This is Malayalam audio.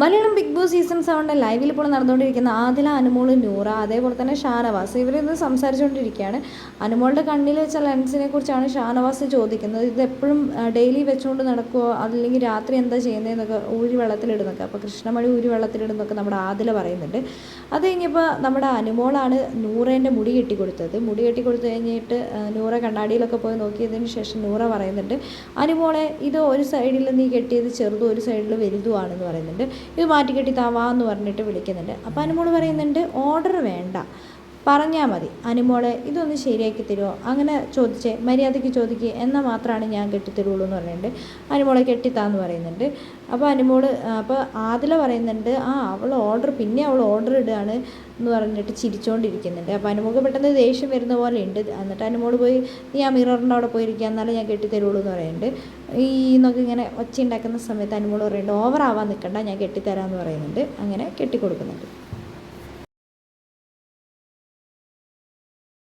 മലയാളം ബിഗ് ബോസ് സീസൺ സെവന്റെ ലൈവിൽ ഇപ്പോൾ നടന്നുകൊണ്ടിരിക്കുന്ന ആദില അനുമോൾ നൂറ അതേപോലെ തന്നെ ഷാനവാസ്. ഇവരിന്ന് സംസാരിച്ചുകൊണ്ടിരിക്കുകയാണ്. അനുമോളുടെ കണ്ണിൽ വെച്ച ലെൻസിനെ കുറിച്ചാണ് ഷാനവാസ് ചോദിക്കുന്നത്. ഇത് എപ്പോഴും ഡെയിലി വെച്ചുകൊണ്ട് നടക്കുമോ അതല്ലെങ്കിൽ രാത്രി എന്താ ചെയ്യുന്നതെന്നൊക്കെ ഊരി വെള്ളത്തിലിടുന്നൊക്കെ. അപ്പോൾ കൃഷ്ണമണി ഊരി വെള്ളത്തിലിടുന്നൊക്കെ നമ്മുടെ ആദില പറയുന്നുണ്ട്. അത് കഴിഞ്ഞപ്പോൾ നമ്മുടെ അനുമോളാണ് നൂറേന്റെ മുടി കെട്ടിക്കൊടുത്തത്. മുടി കെട്ടിക്കൊടുത്തു കഴിഞ്ഞിട്ട് നൂറ കണ്ണാടിയിലൊക്കെ പോയി നോക്കിയതിന് ശേഷം നൂറ പറയുന്നുണ്ട് അനുമോളെ ഇത് ഒരു സൈഡിൽ നീ കെട്ടിയത് ചെറുതും ഒരു സൈഡിൽ വലുതുമാണെന്ന് പറയുന്നുണ്ട്. ഇത് മാറ്റിക്കെട്ടി താവാ എന്ന് പറഞ്ഞിട്ട് വിളിക്കുന്നുണ്ട്. അപ്പോൾ അനുമോൾ പറയുന്നുണ്ട് ഓർഡർ വേണ്ട. പറഞ്ഞാൽ മതി. അനുമോളെ ഇതൊന്ന് ശരിയാക്കി തരുമോ അങ്ങനെ ചോദിച്ചേ മര്യാദയ്ക്ക് ചോദിക്കുക എന്നാൽ മാത്രമാണ് ഞാൻ കെട്ടിത്തരുള്ളൂ എന്ന് പറയുന്നുണ്ട് അനുമോളെ കെട്ടിത്താന്ന് പറയുന്നുണ്ട്. അപ്പോൾ അനുമോൾ അപ്പോൾ ആദില പറയുന്നുണ്ട് ആ അവൾ ഓർഡർ പിന്നെ അവൾ ഓർഡർ ഇടുകയാണ് എന്ന് പറഞ്ഞിട്ട് ചിരിച്ചുകൊണ്ടിരിക്കുന്നുണ്ട് അപ്പോൾ അനുമോൾക്ക് പെട്ടെന്ന് ദേഷ്യം വരുന്ന പോലെ ഉണ്ട്. എന്നിട്ട് അനുമോൾ പോയി നീ ആ മിററിന്റെ അവിടെ പോയിരിക്കുക എന്നാലേ ഞാൻ കെട്ടിത്തരുള്ളൂ എന്ന് പറയുന്നുണ്ട്. ഈ എന്നൊക്കെ ഇങ്ങനെ ഒച്ച ഉണ്ടാക്കുന്ന സമയത്ത് അനുമോൾ പറയുന്നുണ്ട് ഓവർ ആവാൻ നിൽക്കണ്ട ഞാൻ കെട്ടിത്തരാമെന്ന് പറയുന്നുണ്ട്. അങ്ങനെ കെട്ടിക്കൊടുക്കുന്നുണ്ട്.